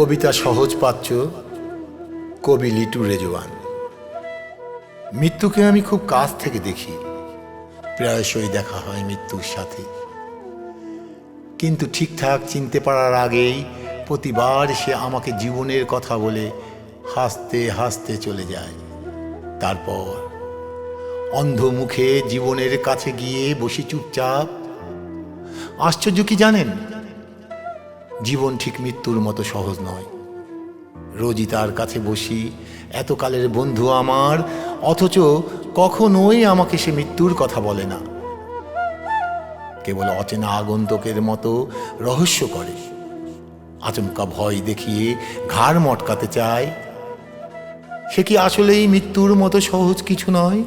কবিতা সহজ পাচ্ছ, কবি লিটু রেজওয়ান। মৃত্যুকে আমি খুব কাছ থেকে দেখি, প্রায়শই দেখা হয় মৃত্যুর সাথে। কিন্তু ঠিকঠাক চিনতে পারার আগেই প্রতিবার সে আমাকে জীবনের কথা বলে হাসতে হাসতে চলে যায়। তারপর অন্ধ মুখে জীবনের কাছে গিয়ে বসি চুপচাপ। আশ্চর্য কি জানেন? জীবন ঠিক মৃত্যুর মতো সহজ নয়। রোজই তার কাছে বসি, এতকালের বন্ধু আমার, অথচ কখনোই আমাকে সে মৃত্যুর কথা বলে না। কেবল অচেনা আগন্তকের মতো রহস্য করে। আচমকা ভয় দেখিয়ে ঘাড় মটকাতে চায়, সে কি আসলেই মৃত্যুর মতো সহজ কিছু নয়?